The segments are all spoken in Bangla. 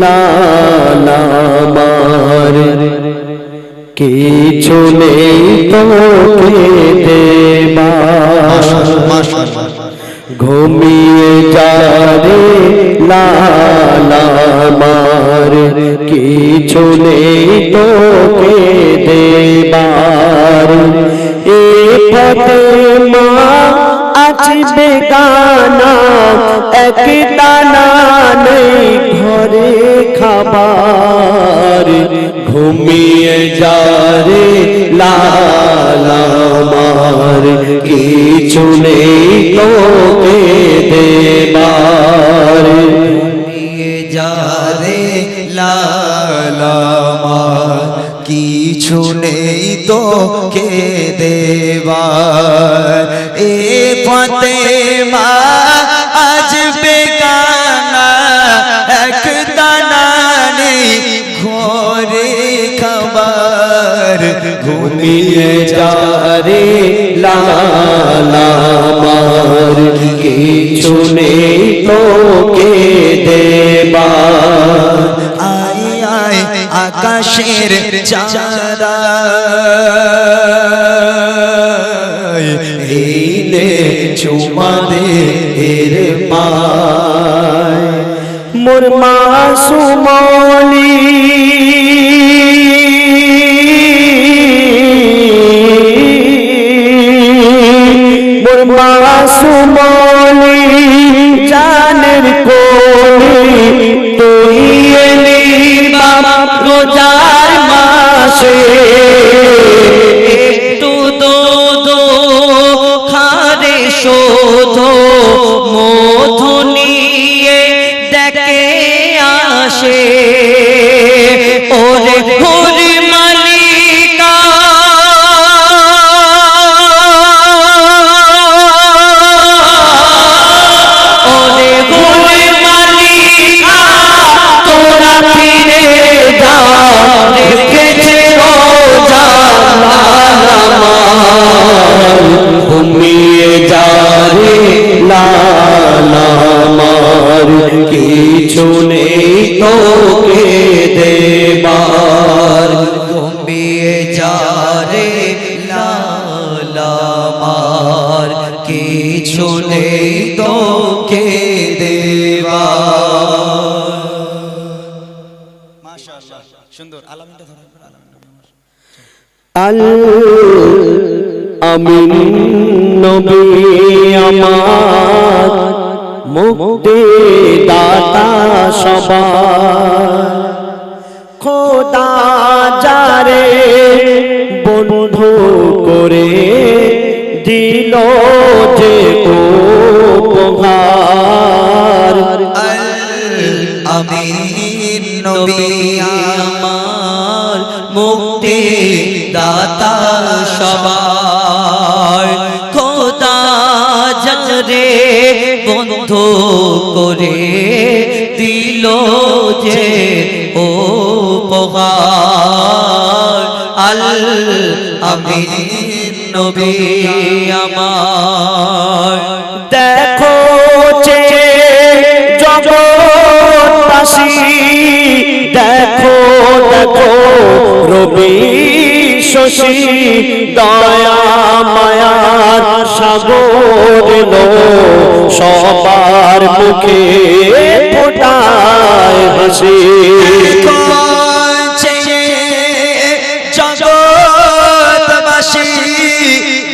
লালামার কিছু নেই তোকে দেবা ঘুমিয়ে যারে লালামার কিছু নেই তোকে দেবার। এ পথে মা আছি বেগানা এক দানা নেই ঘরে খাবার, ঘুমিয়ে যারে লালামার কিছু নেই তোকে দেবার। যারে লালামা কিছু নেই তো কে দেবার। এ পথে মা ঘুমিয়ে যারে লালামার কিছু নেই তোকে দেবার আয় আয় আকাশের চাঁদা এই নে চুমা দে এর পায় মোর মাসুমনি শোধ মধু নিয়ে দেখে আসে। ওরে তোকে দেবার। ঘুমিয়ে যারে লালামার কিছু নেই তো কে দেবা সুন্দর আলামিনটা ধরা আল আমিন নবী আমার মুক্তি দাতা সবার। খোদা যারে বন্ধু করে দিল যে উপহার। আমিন নবী আমার মুক্তি দাতা সবার। বন্ধু করে দিল যে ও আল আমিন নবী আমার। দেখো যে জগৎবাসী দেখো দেখো শশী, দয়া মায়ার সাগর লো, সবার মুখে ফোটায় হাসি।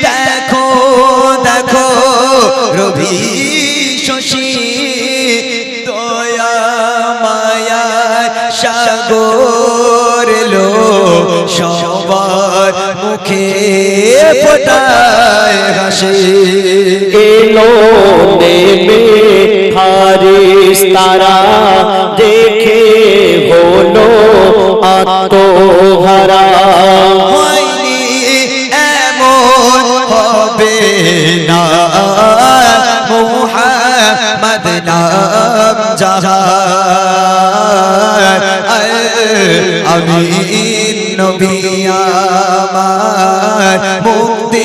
দেখো দেখো, রবি শশী, দয়া, মায়া, সাগর লো সবার মুখে ফোটায় হাসি। এলো নেমে হারিস তারা দেখে হলো আত্মহারা। হয়নি এমন হবে না। মোহাম্মদ নাম জাহার আমি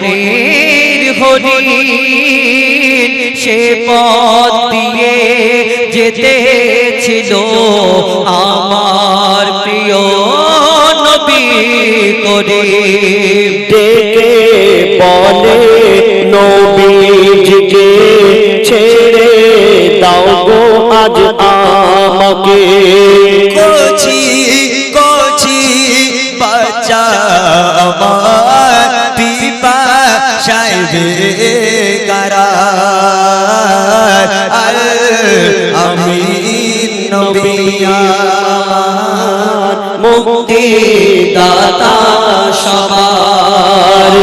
বনের হরিণ সে পথ দিয়ে যেতে ছিল আমার প্রিয় নবী করে সাইবে কারা আমি নবিয়া মুক্তি দাতা সবার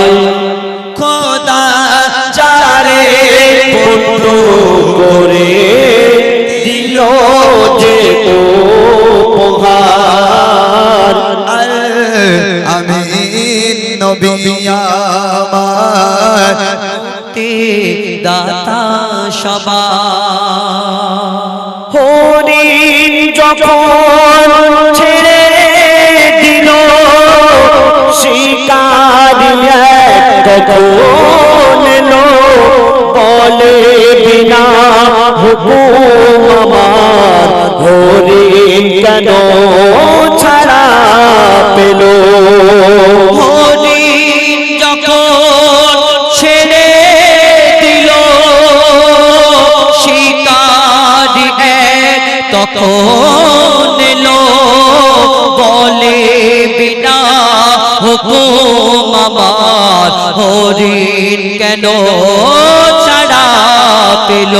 এলো? বলে বিনা হুকুম আমার। হরিণ কেন ছাড়া পেল? হরিণ যখন ছেড়ে দিল, শিকারি এক তখন বলে বিনা হুকুম আমার। হরিণ কেন ছাড়া পেল?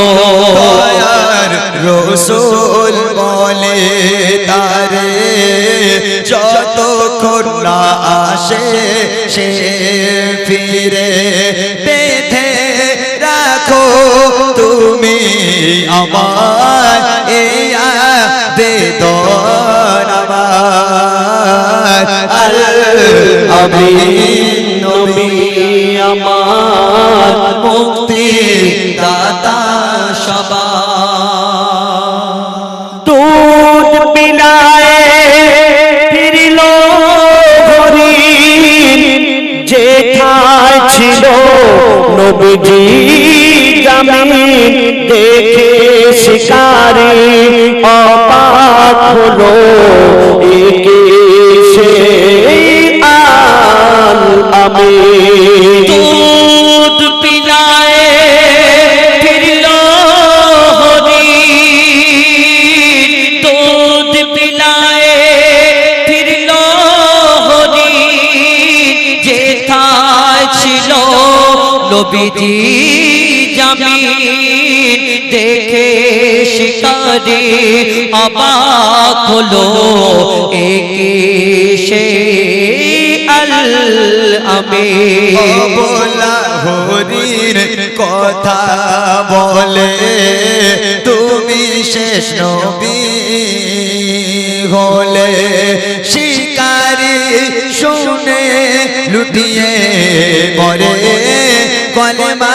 রসুল বলে তারে যত না আসে সে ফিরে বেঁধে রাখো তুমি আমার এয়া বেদন আমার। আমি মুক্তি দাতা সবা দুধ পিলায় ফিরিল হরিণ যেথায় ছিল নবীজি জামিন নবীজি জামিন দেখে শিকারি অবাক হলো। একে সে আল আমি বলা হরির কথা বলে, তুমি শেষ নবী হলে। শিকারি শুনে লুটিয়ে পরে কলমা